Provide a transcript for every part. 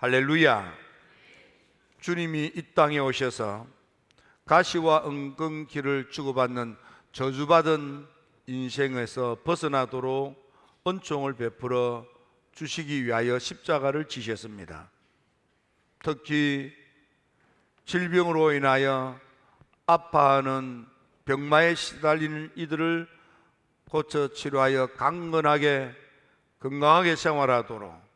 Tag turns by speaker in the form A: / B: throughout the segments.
A: 할렐루야. 주님이 이 땅에 오셔서 가시와 은근기를 주고받는 저주받은 인생에서 벗어나도록 은총을 베풀어 주시기 위하여 십자가를 지셨습니다. 특히 질병으로 인하여 아파하는 병마에 시달리는 이들을 고쳐 치료하여 강건하게 건강하게 생활하도록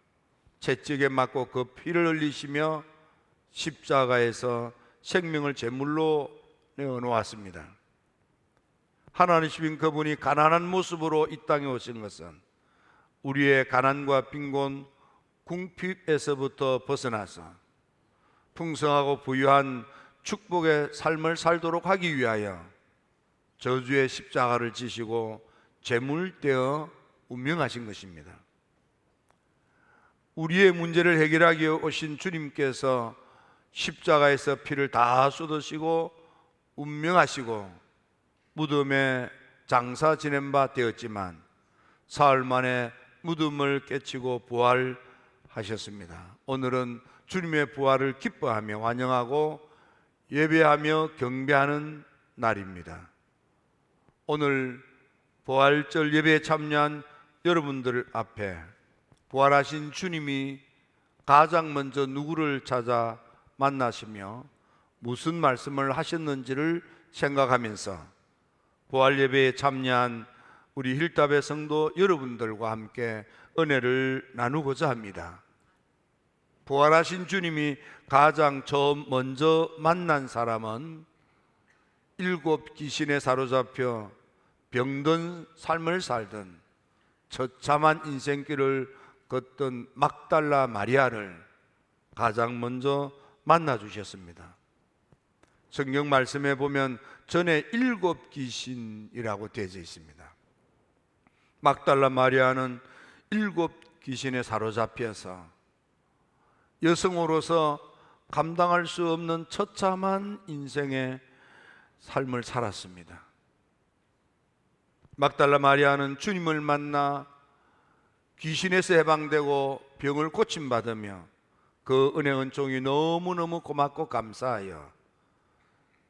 A: 채찍에 맞고 그 피를 흘리시며 십자가에서 생명을 제물로 내어 놓았습니다. 하나님이신 그분이 가난한 모습으로 이 땅에 오신 것은 우리의 가난과 빈곤, 궁핍에서부터 벗어나서 풍성하고 부유한 축복의 삶을 살도록 하기 위하여 저주의 십자가를 지시고 제물되어 운명하신 것입니다. 우리의 문제를 해결하기 오신 주님께서 십자가에서 피를 다 쏟으시고 운명하시고 무덤에 장사 지낸 바 되었지만 사흘 만에 무덤을 깨치고 부활하셨습니다. 오늘은 주님의 부활을 기뻐하며 환영하고 예배하며 경배하는 날입니다. 오늘 부활절 예배에 참여한 여러분들 앞에 부활하신 주님이 가장 먼저 누구를 찾아 만나시며 무슨 말씀을 하셨는지를 생각하면서 부활 예배에 참여한 우리 힐답의 성도 여러분들과 함께 은혜를 나누고자 합니다. 부활하신 주님이 가장 처음 먼저 만난 사람은 일곱 귀신에 사로잡혀 병든 삶을 살던 처참한 인생길을 걷던 막달라 마리아를 가장 먼저 만나 주셨습니다. 성경 말씀에 보면 전에 일곱 귀신이라고 되어 있습니다. 막달라 마리아는 일곱 귀신에 사로잡혀서 여성으로서 감당할 수 없는 처참한 인생의 삶을 살았습니다. 막달라 마리아는 주님을 만나 귀신에서 해방되고 병을 고침받으며 그 은혜 은총이 너무너무 고맙고 감사하여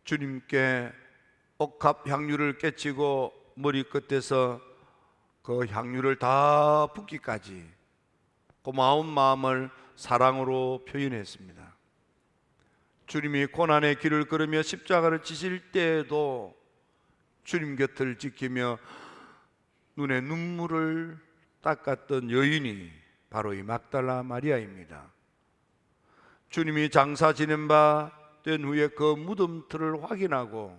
A: 주님께 옥합 향유를 깨치고 머리끝에서 그 향유를 다 붓기까지 고마운 마음을 사랑으로 표현했습니다. 주님이 고난의 길을 걸으며 십자가를 지실 때에도 주님 곁을 지키며 눈에 눈물을 닦았던 여인이 바로 이 막달라 마리아입니다. 주님이 장사 지낸 바 된 후에 그 무덤틀을 확인하고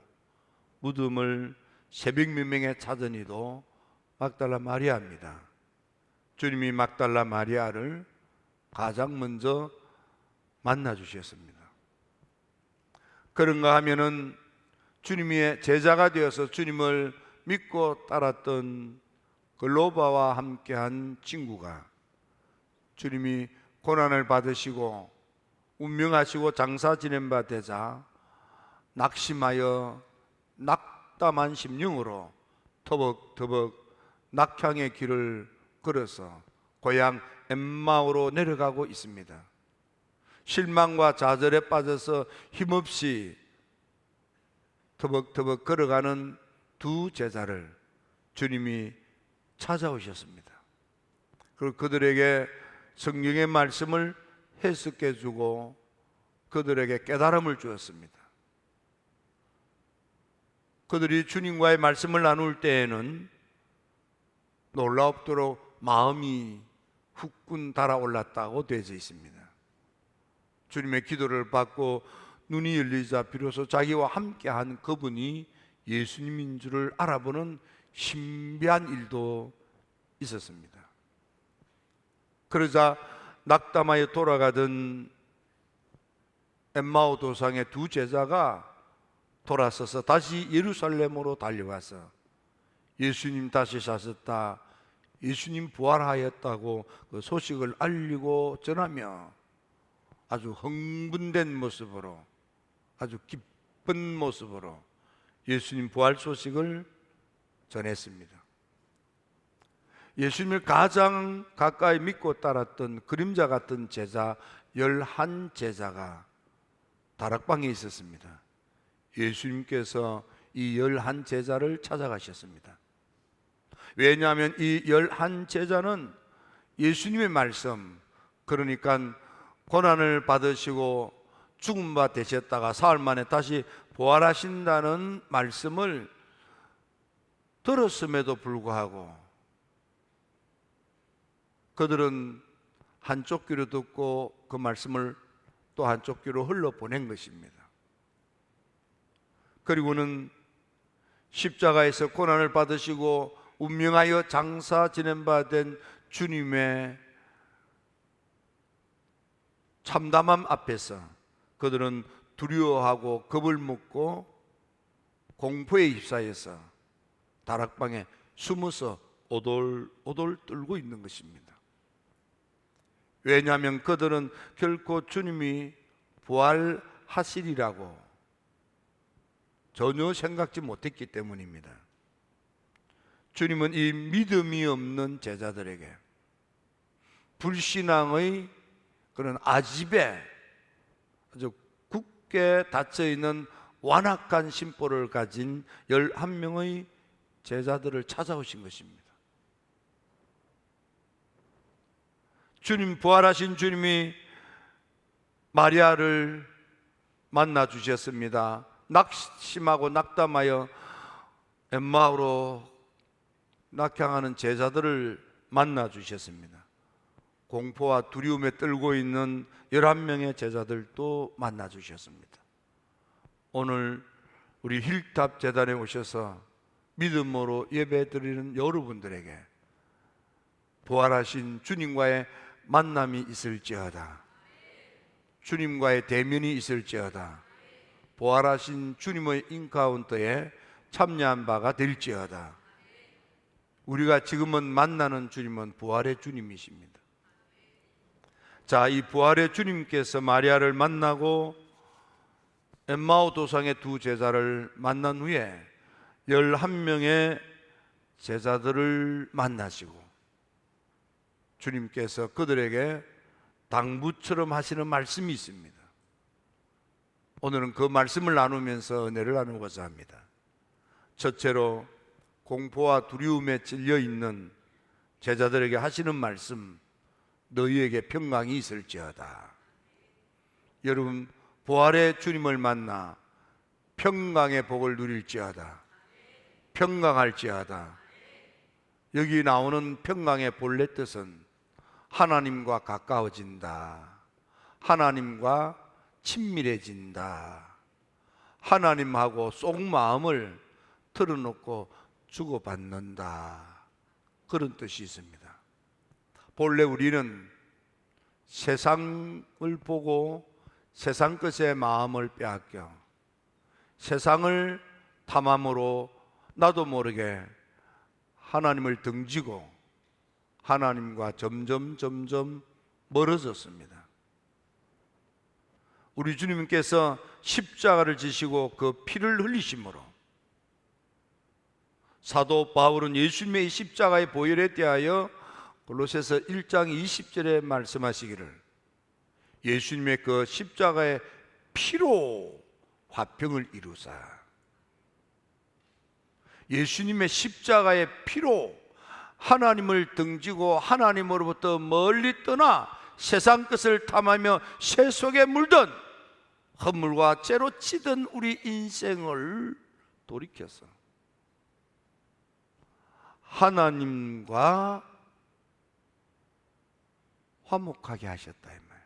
A: 무덤을 새벽 민명에 찾은 이도 막달라 마리아입니다. 주님이 막달라 마리아를 가장 먼저 만나 주셨습니다. 그런가 하면은 주님의 제자가 되어서 주님을 믿고 따랐던 그 로바와 함께한 친구가 주님이 고난을 받으시고 운명하시고 장사 지낸 바 되자 낙심하여 낙담한 심령으로 터벅터벅 낙향의 길을 걸어서 고향 엠마오로 내려가고 있습니다. 실망과 좌절에 빠져서 힘없이 터벅터벅 걸어가는 두 제자를 주님이 찾아오셨습니다. 그리고 그들에게 성경의 말씀을 해석해 주고 그들에게 깨달음을 주었습니다. 그들이 주님과의 말씀을 나눌 때에는 놀라웠도록 마음이 후끈 달아올랐다고 되어 있습니다. 주님의 기도를 받고 눈이 열리자 비로소 자기와 함께한 그분이 예수님인 줄을 알아보는 신비한 일도 있었습니다. 그러자 낙담하여 돌아가던 엠마오 도상의 두 제자가 돌아서서 다시 예루살렘으로 달려가서 예수님 다시 사셨다. 예수님 부활하였다고 그 소식을 알리고 전하며 아주 흥분된 모습으로 아주 기쁜 모습으로 예수님 부활 소식을 전했습니다. 예수님을 가장 가까이 믿고 따랐던 그림자 같은 제자 열한 제자가 다락방에 있었습니다. 예수님께서 이 열한 제자를 찾아가셨습니다. 왜냐하면 이 열한 제자는 예수님의 말씀, 그러니까 고난을 받으시고 죽음 바 되셨다가 사흘 만에 다시 부활하신다는 말씀을 들었음에도 불구하고 그들은 한쪽 귀로 듣고 그 말씀을 또 한쪽 귀로 흘러 보낸 것입니다. 그리고는 십자가에서 고난을 받으시고 운명하여 장사 지낸 바 된 주님의 참담함 앞에서 그들은 두려워하고 겁을 먹고 공포에 휩싸여서 다락방에 숨어서 오돌오돌 떨고 있는 것입니다. 왜냐하면 그들은 결코 주님이 부활하시리라고 전혀 생각지 못했기 때문입니다. 주님은 이 믿음이 없는 제자들에게 불신앙의 그런 아집에 아주 굳게 닫혀 있는 완악한 심보를 가진 11명의 제자들을 찾아오신 것입니다. 주님 부활하신 주님이 마리아를 만나 주셨습니다. 낙심하고 낙담하여 엠마오로 낙향하는 제자들을 만나 주셨습니다. 공포와 두려움에 떨고 있는 11명의 제자들도 만나 주셨습니다. 오늘 우리 힐탑 재단에 오셔서 믿음으로 예배 드리는 여러분들에게 부활하신 주님과의 만남이 있을지어다. 주님과의 대면이 있을지어다. 부활하신 주님의 인카운터에 참여한 바가 될지어다. 우리가 지금은 만나는 주님은 부활의 주님이십니다. 자, 이 부활의 주님께서 마리아를 만나고 엠마오 도상의 두 제자를 만난 후에 11명의 제자들을 만나시고 주님께서 그들에게 당부처럼 하시는 말씀이 있습니다. 오늘은 그 말씀을 나누면서 은혜를 나누고자 합니다. 첫째로 공포와 두려움에 찔려 있는 제자들에게 하시는 말씀, 너희에게 평강이 있을지어다. 여러분, 부활의 주님을 만나 평강의 복을 누릴지어다. 평강할지어다. 여기 나오는 평강의 본래 뜻은 하나님과 가까워진다. 하나님과 친밀해진다. 하나님하고 속마음을 털어놓고 주고받는다. 그런 뜻이 있습니다. 본래 우리는 세상을 보고 세상 것에 마음을 빼앗겨 세상을 탐함으로 나도 모르게 하나님을 등지고 하나님과 점점 점점 멀어졌습니다. 우리 주님께서 십자가를 지시고 그 피를 흘리심으로 사도 바울은 예수님의 십자가의 보혈에 대하여 골로새서 1장 20절에 말씀하시기를 예수님의 그 십자가의 피로 화평을 이루사 예수님의 십자가의 피로 하나님을 등지고 하나님으로부터 멀리 떠나 세상 것을 탐하며 쇠 속에 물든 허물과 죄로 치던 우리 인생을 돌이켜서 하나님과 화목하게 하셨다 이 말.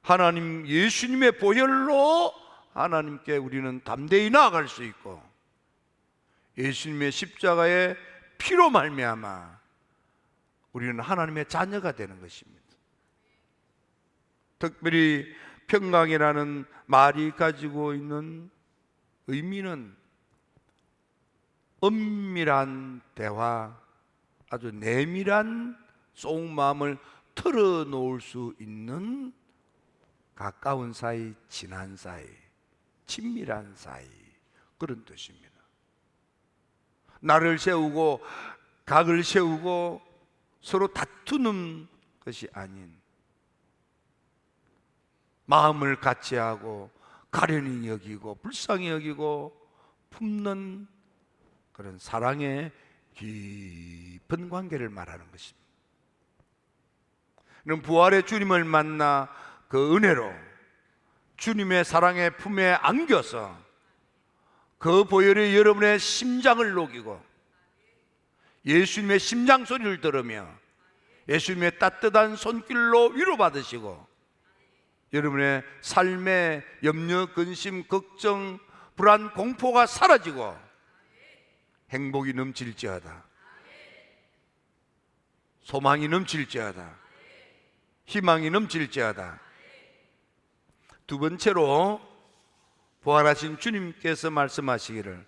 A: 하나님 예수님의 보혈로 하나님께 우리는 담대히 나아갈 수 있고 예수님의 십자가의 피로 말미암아 우리는 하나님의 자녀가 되는 것입니다. 특별히 평강이라는 말이 가지고 있는 의미는 엄밀한 대화, 아주 내밀한 속마음을 털어놓을 수 있는 가까운 사이, 친한 사이, 친밀한 사이 그런 뜻입니다. 나를 세우고 각을 세우고 서로 다투는 것이 아닌 마음을 같이 하고 가련히 여기고 불쌍히 여기고 품는 그런 사랑의 깊은 관계를 말하는 것입니다. 부활의 주님을 만나 그 은혜로 주님의 사랑의 품에 안겨서 그 보혈이 여러분의 심장을 녹이고 예수님의 심장 소리를 들으며 예수님의 따뜻한 손길로 위로받으시고 여러분의 삶의 염려, 근심, 걱정, 불안, 공포가 사라지고 행복이 넘칠지어다. 소망이 넘칠지어다. 희망이 넘칠지어다. 두 번째로 부활하신 주님께서 말씀하시기를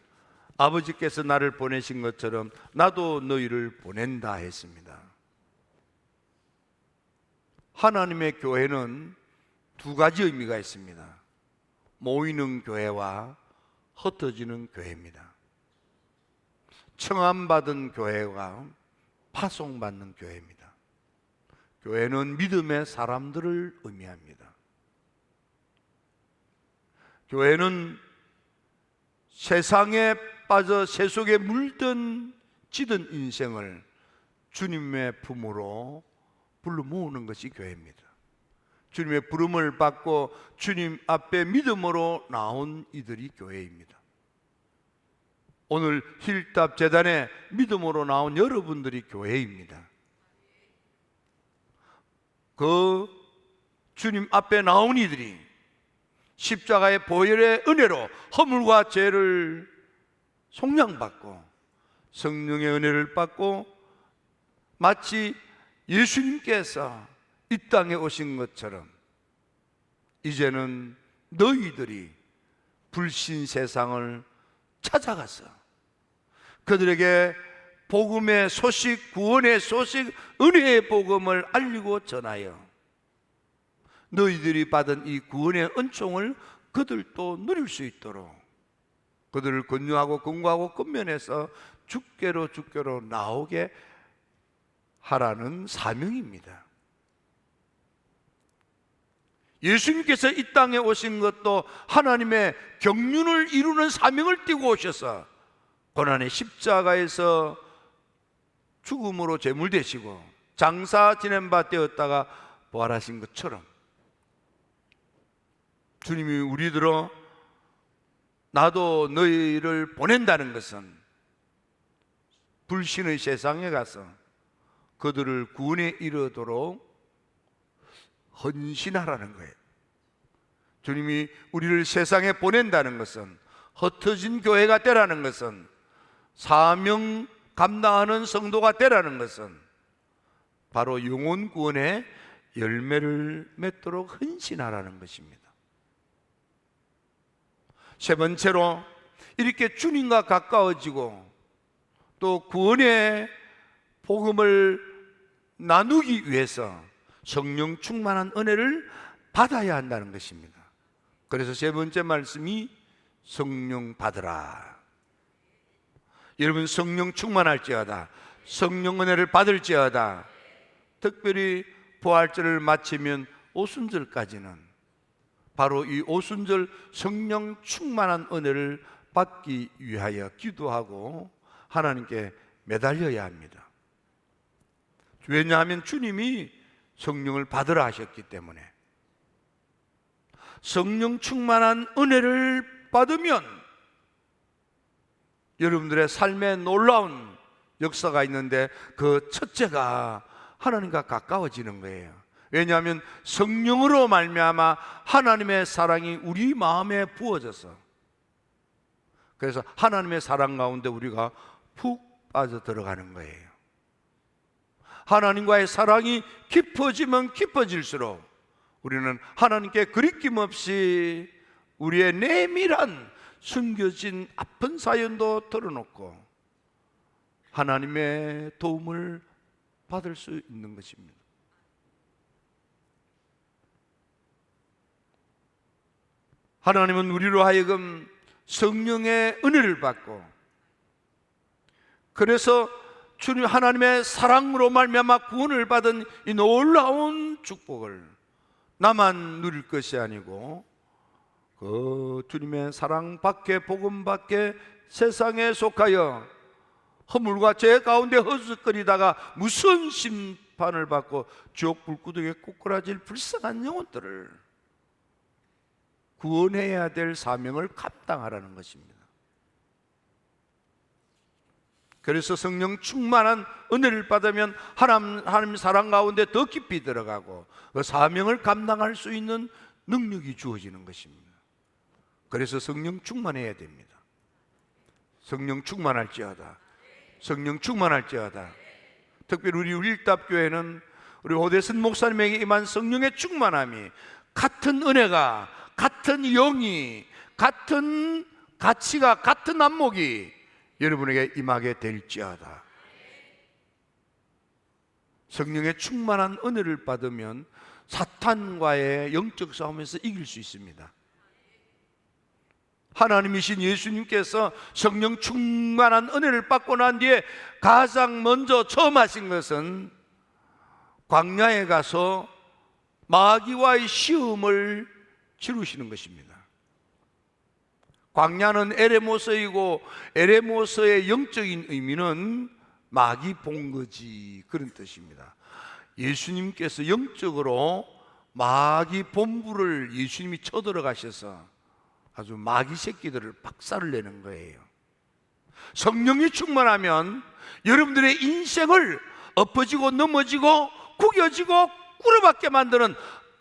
A: 아버지께서 나를 보내신 것처럼 나도 너희를 보낸다 했습니다. 하나님의 교회는 두 가지 의미가 있습니다. 모이는 교회와 흩어지는 교회입니다. 청함받은 교회와 파송받는 교회입니다. 교회는 믿음의 사람들을 의미합니다. 교회는 세상에 빠져 세속에 물든 찌든 인생을 주님의 품으로 불러 모으는 것이 교회입니다. 주님의 부름을 받고 주님 앞에 믿음으로 나온 이들이 교회입니다. 오늘 힐답 재단에 믿음으로 나온 여러분들이 교회입니다. 그 주님 앞에 나온 이들이 십자가의 보혈의 은혜로 허물과 죄를 속량받고 성령의 은혜를 받고 마치 예수님께서 이 땅에 오신 것처럼 이제는 너희들이 불신 세상을 찾아가서 그들에게 복음의 소식, 구원의 소식, 은혜의 복음을 알리고 전하여 너희들이 받은 이 구원의 은총을 그들도 누릴 수 있도록 그들을 권유하고 근거하고 근면해서 죽게로 죽게로 나오게 하라는 사명입니다. 예수님께서 이 땅에 오신 것도 하나님의 경륜을 이루는 사명을 띠고 오셔서 고난의 십자가에서 죽음으로 제물되시고 장사 지낸 바 되었다가 부활하신 것처럼 주님이 우리들어 나도 너희를 보낸다는 것은 불신의 세상에 가서 그들을 구원에 이르도록 헌신하라는 거예요. 주님이 우리를 세상에 보낸다는 것은 흩어진 교회가 되라는 것은 사명 감당하는 성도가 되라는 것은 바로 영혼 구원의 열매를 맺도록 헌신하라는 것입니다. 세 번째로 이렇게 주님과 가까워지고 또 구원의 복음을 나누기 위해서 성령 충만한 은혜를 받아야 한다는 것입니다. 그래서 세 번째 말씀이 성령 받으라. 여러분 성령 충만할지어다. 성령 은혜를 받을지어다. 특별히 부활절을 마치면 오순절까지는 바로 이 오순절 성령 충만한 은혜를 받기 위하여 기도하고 하나님께 매달려야 합니다. 왜냐하면 주님이 성령을 받으라 하셨기 때문에 성령 충만한 은혜를 받으면 여러분들의 삶에 놀라운 역사가 있는데 그 첫째가 하나님과 가까워지는 거예요. 왜냐하면 성령으로 말미암아 하나님의 사랑이 우리 마음에 부어져서 그래서 하나님의 사랑 가운데 우리가 푹 빠져 들어가는 거예요. 하나님과의 사랑이 깊어지면 깊어질수록 우리는 하나님께 그리낌 없이 우리의 내밀한 숨겨진 아픈 사연도 털어놓고 하나님의 도움을 받을 수 있는 것입니다. 하나님은 우리로 하여금 성령의 은혜를 받고 그래서 주님 하나님의 사랑으로 말미암아 구원을 받은 이 놀라운 축복을 나만 누릴 것이 아니고 그 주님의 사랑 밖에 복음 밖에 세상에 속하여 허물과 죄 가운데 허스거리다가 무슨 심판을 받고 지옥 불구덩이에 꼬꾸라질 불쌍한 영혼들을 구원해야 될 사명을 감당하라는 것입니다. 그래서 성령 충만한 은혜를 받으면 하나님, 하나님 사랑 가운데 더 깊이 들어가고 그 사명을 감당할 수 있는 능력이 주어지는 것입니다. 그래서 성령 충만해야 됩니다. 성령 충만할지어다. 성령 충만할지어다. 특별히 우리 울답교회는 우리 호대선 목사님에게 임한 성령의 충만함이 같은 은혜가 같은 영이 같은 가치가 같은 안목이 여러분에게 임하게 될지어다. 성령의 충만한 은혜를 받으면 사탄과의 영적 싸움에서 이길 수 있습니다. 하나님이신 예수님께서 성령 충만한 은혜를 받고 난 뒤에 가장 먼저 처음 하신 것은 광야에 가서 마귀와의 시험을 치르시는 것입니다. 광야는 에레모스이고 에레모스의 영적인 의미는 마귀 본거지 그런 뜻입니다. 예수님께서 영적으로 마귀 본부를 예수님이 쳐들어가셔서 아주 마귀 새끼들을 박살을 내는 거예요. 성령이 충만하면 여러분들의 인생을 엎어지고 넘어지고 구겨지고 꾸려받게 만드는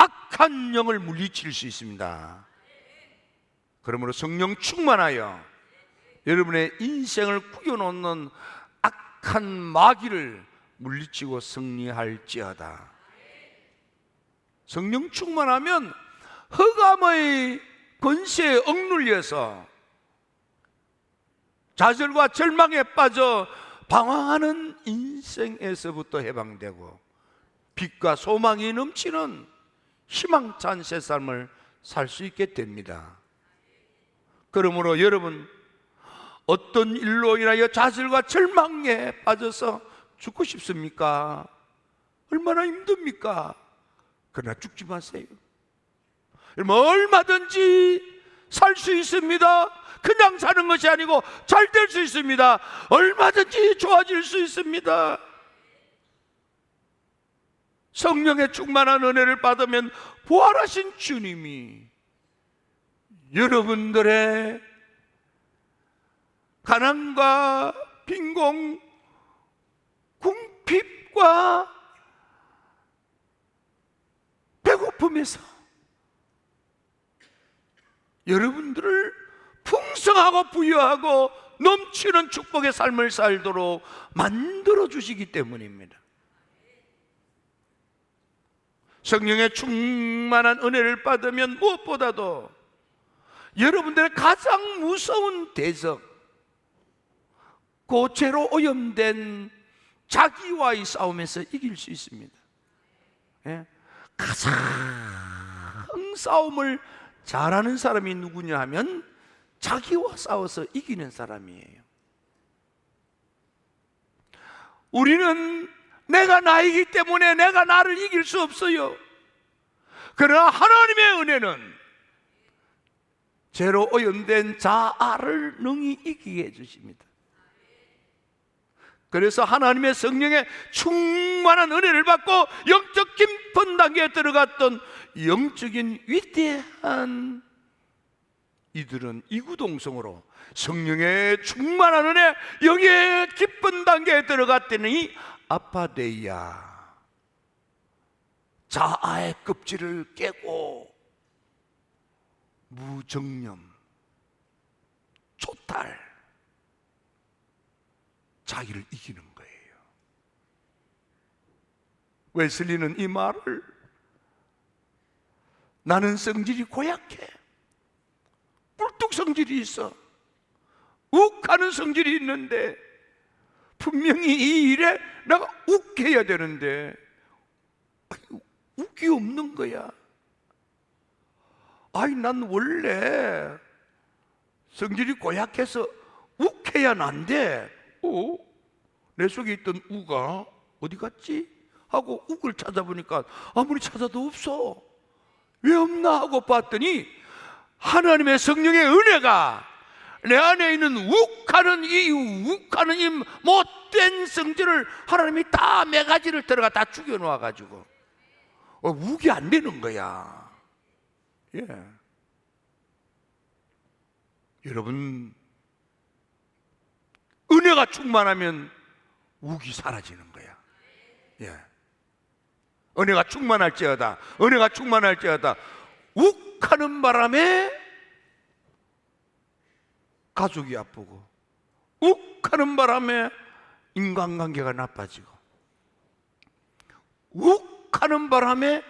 A: 악한 영을 물리칠 수 있습니다. 그러므로 성령 충만하여 여러분의 인생을 구겨놓는 악한 마귀를 물리치고 승리할지어다. 성령 충만하면 흑암의 권세에 억눌려서 좌절과 절망에 빠져 방황하는 인생에서부터 해방되고 빛과 소망이 넘치는 희망찬 새 삶을 살 수 있게 됩니다. 그러므로 여러분 어떤 일로 인하여 좌절과 절망에 빠져서 죽고 싶습니까? 얼마나 힘듭니까? 그러나 죽지 마세요. 얼마든지 살 수 있습니다. 그냥 사는 것이 아니고 잘 될 수 있습니다. 얼마든지 좋아질 수 있습니다. 성령의 충만한 은혜를 받으면 부활하신 주님이 여러분들의 가난과 빈공, 궁핍과 배고픔에서 여러분들을 풍성하고 부유하고 넘치는 축복의 삶을 살도록 만들어 주시기 때문입니다. 성령의 충만한 은혜를 받으면 무엇보다도 여러분들의 가장 무서운 대적, 고체로 오염된 자기와의 싸움에서 이길 수 있습니다. 예? 가장 싸움을 잘하는 사람이 누구냐 하면 자기와 싸워서 이기는 사람이에요. 우리는 내가 나이기 때문에 내가 나를 이길 수 없어요. 그러나 하나님의 은혜는 죄로 오염된 자아를 능히 이기게 해주십니다. 그래서 하나님의 성령의 충만한 은혜를 받고 영적 깊은 단계에 들어갔던 영적인 위대한 이들은 이구동성으로 성령의 충만한 은혜 영의 깊은 단계에 들어갔더니 아파데이아 자아의 껍질을 깨고 무정념 초탈 자기를 이기는 거예요. 웨슬리는 이 말을 나는 성질이 고약해. 뿔뚝 성질이 있어. 욱하는 성질이 있는데 분명히 이 일에 내가 욱해야 되는데 욱이 없는 거야. 아이 난 원래 성질이 고약해서 욱해야 난데 어? 내 속에 있던 우가 어디 갔지? 하고 욱을 찾아보니까 아무리 찾아도 없어. 왜 없나 하고 봤더니 하나님의 성령의 은혜가 내 안에 있는 욱하는 이 욱하는 이 못된 성질을 하나님이 다 매가지를 들어가 다 죽여 놓아 가지고 어, 욱이 안 되는 거야. 예. 여러분 은혜가 충만하면 욱이 사라지는 거야. 예. 은혜가 충만할지어다. 은혜가 충만할지어다. 욱하는 바람에 가족이 아프고 욱 하는 바람에 인간관계가 나빠지고 욱 하는 바람에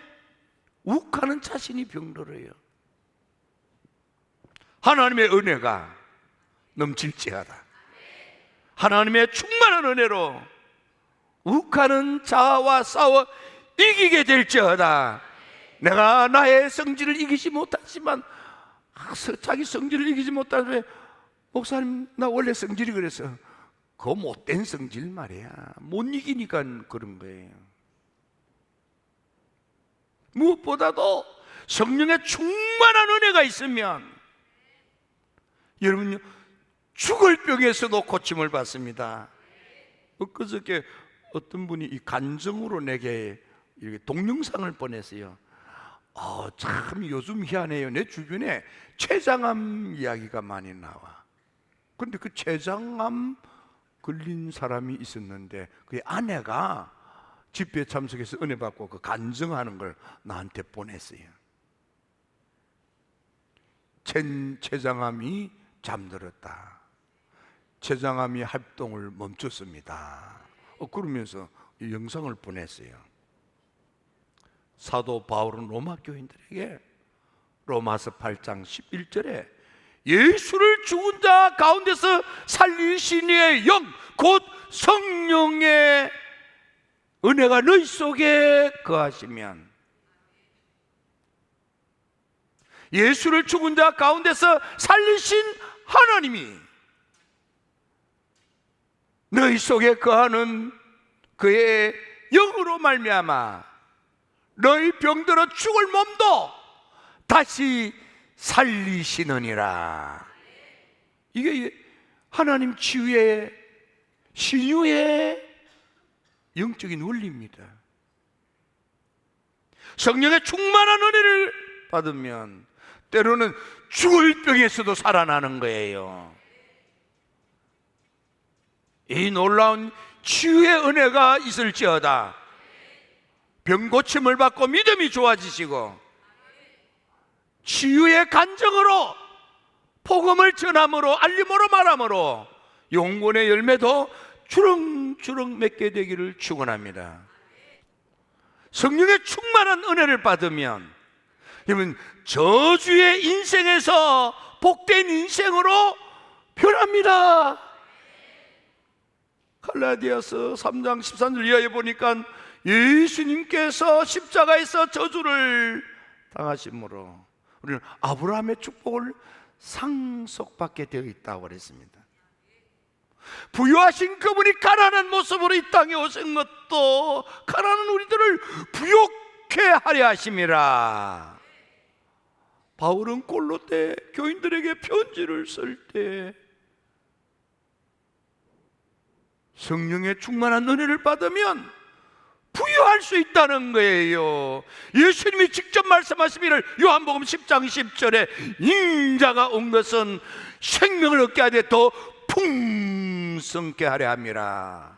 A: 욱 하는 자신이 병들어요. 하나님의 은혜가 넘칠지어다. 하나님의 충만한 은혜로 욱하는 자와 싸워 이기게 될지어다. 내가 나의 성질을 이기지 못하지만 아, 서- 자기 성질을 이기지 못하면 목사님 나 원래 성질이 그래서 그 못된 성질 말이야. 못 이기니까 그런 거예요. 무엇보다도 성령의 충만한 은혜가 있으면 여러분요 죽을 병에서도 고침을 받습니다. 엊그저께 어떤 분이 이 간증으로 내게 이렇게 동영상을 보냈어요. 어, 참 요즘 희한해요. 내 주변에 췌장암 이야기가 많이 나와 근데 그 췌장암 걸린 사람이 있었는데 그 아내가 집회 참석해서 은혜 받고 그 간증하는 걸 나한테 보냈어요. 첸 췌장암이 잠들었다. 췌장암이 활동을 멈췄습니다. 어, 그러면서 이 영상을 보냈어요. 사도 바울은 로마 교인들에게 로마서 8장 11절에 예수를 죽은 자 가운데서 살리신 이의 영, 곧 성령의 은혜가 너희 속에 거하시면. 예수를 죽은 자 가운데서 살리신 하나님이 너희 속에 거하는 그의 영으로 말미암아 너희 병들어 죽을 몸도 다시 살리시느니라. 이게 하나님 치유의 신유의 영적인 원리입니다. 성령의 충만한 은혜를 받으면 때로는 죽을 병에서도 살아나는 거예요. 이 놀라운 치유의 은혜가 있을지어다. 병 고침을 받고 믿음이 좋아지시고 치유의 간정으로 복음을 전함으로 알림으로 말함으로 용곤의 열매도 주렁주렁 맺게 되기를 축원합니다. 성령의 충만한 은혜를 받으면 여러분 저주의 인생에서 복된 인생으로 변합니다. 갈라디아서 3장 13절 이하에 보니까 예수님께서 십자가에서 저주를 당하심으로 우리는 아브라함의 축복을 상속받게 되어 있다고 그랬습니다. 부유하신 그분이 가난한 모습으로 이 땅에 오신 것도 가난한 우리들을 부욕해 하려 하심이라. 바울은 골로때 교인들에게 편지를 쓸 때 성령의 충만한 은혜를 받으면 부유할 수 있다는 거예요. 예수님이 직접 말씀하시기를 요한복음 10장 10절에 인자가 온 것은 생명을 얻게 하되 더 풍성케 하려 함이라.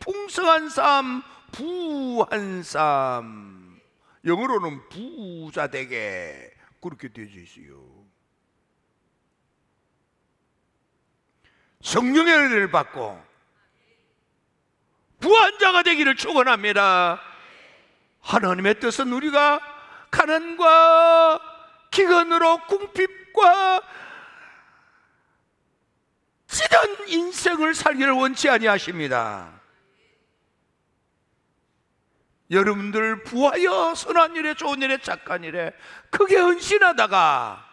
A: 풍성한 삶, 부한 삶. 영어로는 부자 되게 그렇게 되어 있어요. 성령의 은혜를 받고 부한 자가 되기를 축원합니다. 하나님의 뜻은 우리가 가난과 기근으로 궁핍과 찌든 인생을 살기를 원치 아니하십니다. 여러분들 부하여 선한 일에 좋은 일에 착한 일에 크게 헌신하다가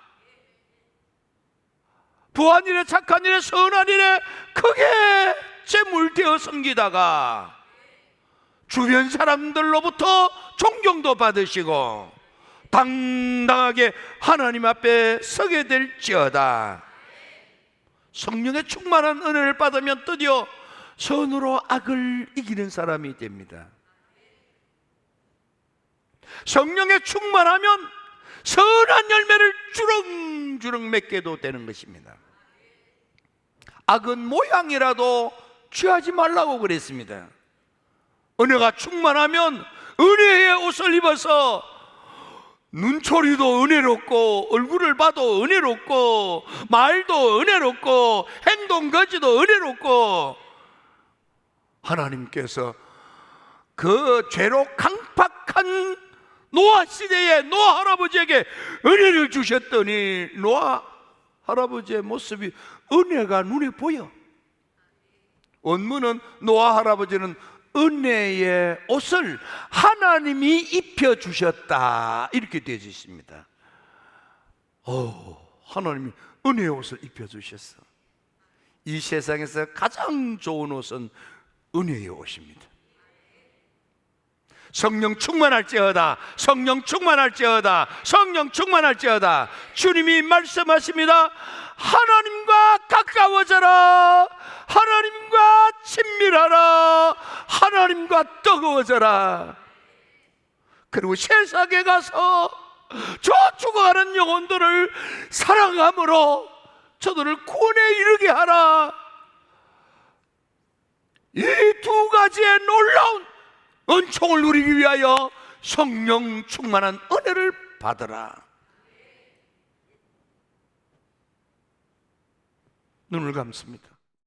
A: 부한 일에 착한 일에 선한 일에 크게 제물 되어 섬기다가 주변 사람들로부터 존경도 받으시고 당당하게 하나님 앞에 서게 될지어다. 성령의 충만한 은혜를 받으면 드디어 선으로 악을 이기는 사람이 됩니다. 성령에 충만하면 선한 열매를 주렁주렁 맺게도 되는 것입니다. 악은 모양이라도 취하지 말라고 그랬습니다. 은혜가 충만하면 은혜의 옷을 입어서 눈초리도 은혜롭고 얼굴을 봐도 은혜롭고 말도 은혜롭고 행동 거지도 은혜롭고 하나님께서 그 죄로 강팍한 노아 시대의 노아 할아버지에게 은혜를 주셨더니 노아 할아버지의 모습이 은혜가 눈에 보여. 원문은 노아 할아버지는 은혜의 옷을 하나님이 입혀 주셨다 이렇게 되어 있습니다. 오, 하나님이 은혜의 옷을 입혀 주셨어. 이 세상에서 가장 좋은 옷은 은혜의 옷입니다. 성령 충만할지어다. 성령 충만할지어다. 성령 충만할지어다. 주님이 말씀하십니다. 하나님과 가까워져라. 하나님과 친밀하라. 하나님과 뜨거워져라. 그리고 세상에 가서 저 죽어가는 영혼들을 사랑함으로 저들을 구원에 이르게 하라. 이 두 가지의 놀라운 은총을 누리기 위하여 성령 충만한 은혜를 받으라. 눈을 감습니다.